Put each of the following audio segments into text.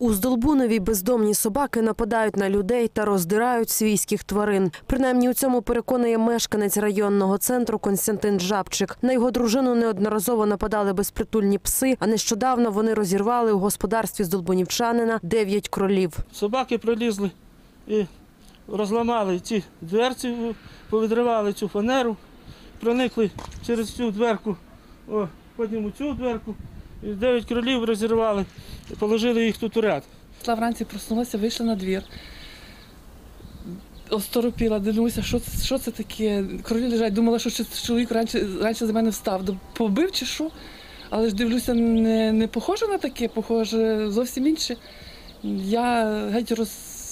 У Здолбунові бездомні собаки нападають на людей та роздирають свійських тварин. Принаймні у цьому переконує мешканець районного центру Константин Жабчик. На його дружину неодноразово нападали безпритульні пси, а нещодавно вони розірвали у господарстві здолбунівчанина дев'ять кролів. Собаки пролізли і розламали ці дверці, повідривали цю фанеру, проникли через цю дверку, о, потім у цю дверку, дев'ять кролів розірвали, і положили їх тут у ряд. Пішла вранці, проснулася, вийшла на двір. Осторопіла, дивлюся, що, це- що це таке. Кролі лежать, думала, що чоловік раніше, раніше за мене встав. Побив чи що? Але ж дивлюся, не, не похоже на таке, похоже зовсім інше. Я геть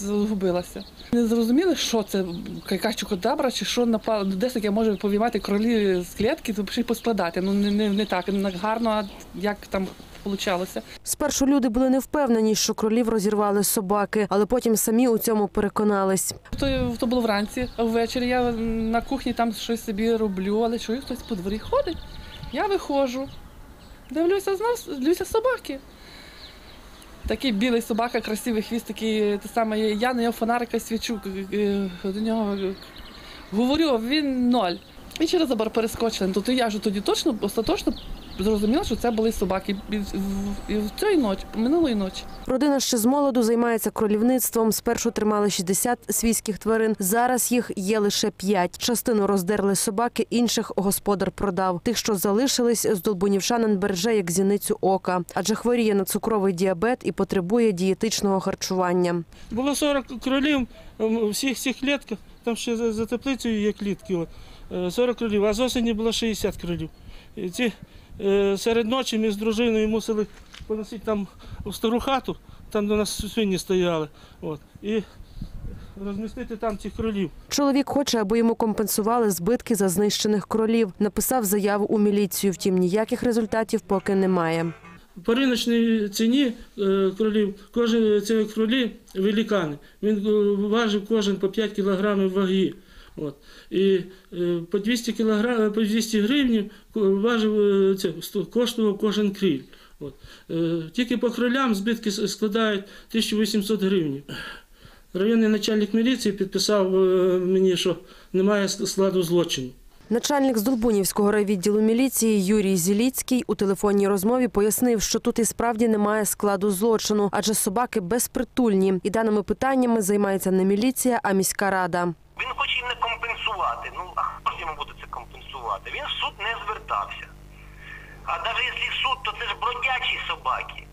розгубилася. Не зрозуміли, що це, яка чукодабра, чи що напало. Десь таке може повівати кролі з клітки, то й поскладати. Ну не, не, не так, не гарно, а як там вийшло. Спершу люди були не впевнені, що кролів розірвали собаки, але потім самі у цьому переконались. То, то було вранці, а ввечері я на кухні там щось собі роблю, але чую, хтось по дворі ходить. Я виходжу, дивлюся, знов дивлюся собаки. Такий білий собака, красивий хвіст, такий те саме. Я на його фонарика свічу е, до нього. Говорю, він ноль. І через забор перескочили. То я ж тоді точно, остаточно зрозуміла, що це були собаки. І в, цієї ночі, минулої ночі. Родина ще з молоду займається кролівництвом. Спершу тримали 60 свійських тварин. Зараз їх є лише 5. Частину роздерли собаки, інших господар продав. Тих, що залишились, здолбунівшанин береже як зіницю ока, адже хворіє на цукровий діабет і потребує дієтичного харчування. Було 40 кролів ем, у всіх цих клітках, там ще за, теплицею є клітки. От, е, 40 кролів, а з осені було 60 кролів. І ці серед ночі ми з дружиною мусили поносити там в стару хату, там де у нас свині стояли. От, і розмістити там цих кролів. Чоловік хоче, аби йому компенсували збитки за знищених кролів. Написав заяву у міліцію. Втім, ніяких результатів поки немає. По риночній ціні е, кролів, кожен ці кролі великани. Він е, важив кожен по 5 кілограмів ваги. От. І е, по 200 кілограм, по 200 гривень важив е, це, коштував кожен кріль. От. Е, Тільки по кролям збитки складають 1800 гривень. Районний начальник міліції підписав е, мені, що немає складу злочину. Начальник Здолбунівського райвідділу міліції Юрій Зіліцький у телефонній розмові пояснив, що тут і справді немає складу злочину, адже собаки безпритульні. І даними питаннями займається не міліція, а міська рада. Він хоче їм не компенсувати. Ну, а хто ж йому буде це компенсувати? Він в суд не звертався. А навіть якщо суд, то це ж бродячі собаки.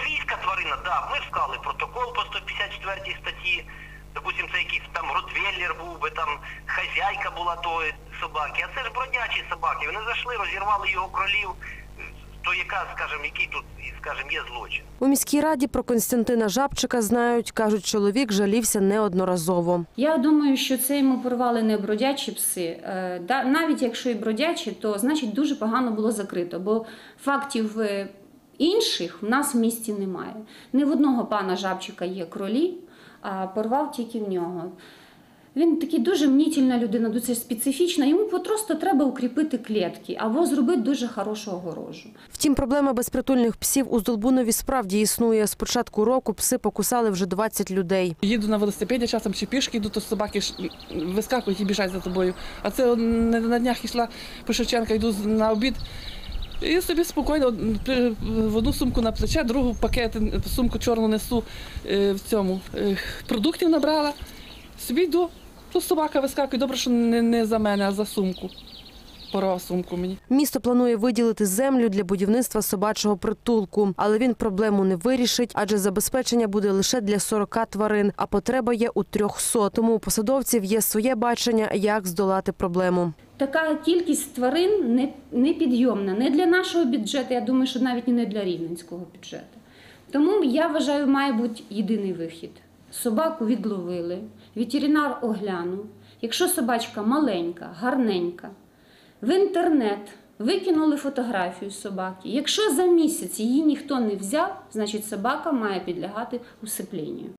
Свійська тварина, да, ми склали протокол по 154 статті. Допустим, це якийсь там ротвейлер був би, там хазяйка була тої собаки. А це ж бродячі собаки. Вони зайшли, розірвали його кролів. То яка, скажімо, який тут, скажімо, є злочин? У міській раді про Константина Жабчика знають, кажуть, чоловік жалівся неодноразово. Я думаю, що це йому порвали не бродячі пси. Е, да- Навіть якщо і бродячі, то значить дуже погано було закрито, бо фактів е, інших в нас в місті немає. Не в одного пана Жабчика є кролі, а порвав тільки в нього. Він такий дуже мнітільна людина, дуже специфічна. Йому просто треба укріпити клітки або зробити дуже хорошу огорожу. Втім, проблема безпритульних псів у Здолбунові справді існує. З початку року пси покусали вже 20 людей. Їду на велосипеді, часом чи пішки йду, то собаки ж вискакують і біжать за тобою. А це не- на днях йшла по Шевченка, йду на обід. І собі спокійно при- в одну сумку на плече, другу пакет, сумку чорну несу е, в цьому. е, Продуктів набрала. Собі йду. Тут собака вискакує. Добре, що не, не за мене, а за сумку. Порвав сумку мені. Місто планує виділити землю для будівництва собачого притулку, але він проблему не вирішить, адже забезпечення буде лише для 40 тварин, а потреба є у 300. Тому у посадовців є своє бачення, як здолати проблему. Така кількість тварин не, непідйомна не для нашого бюджету, я думаю, що навіть і не для рівненського бюджету. Тому я вважаю, має бути єдиний вихід. Собаку відловили, ветеринар оглянув. Якщо собачка маленька, гарненька, в інтернет викинули фотографію собаки. Якщо за місяць її ніхто не взяв, значить собака має підлягати усипленню.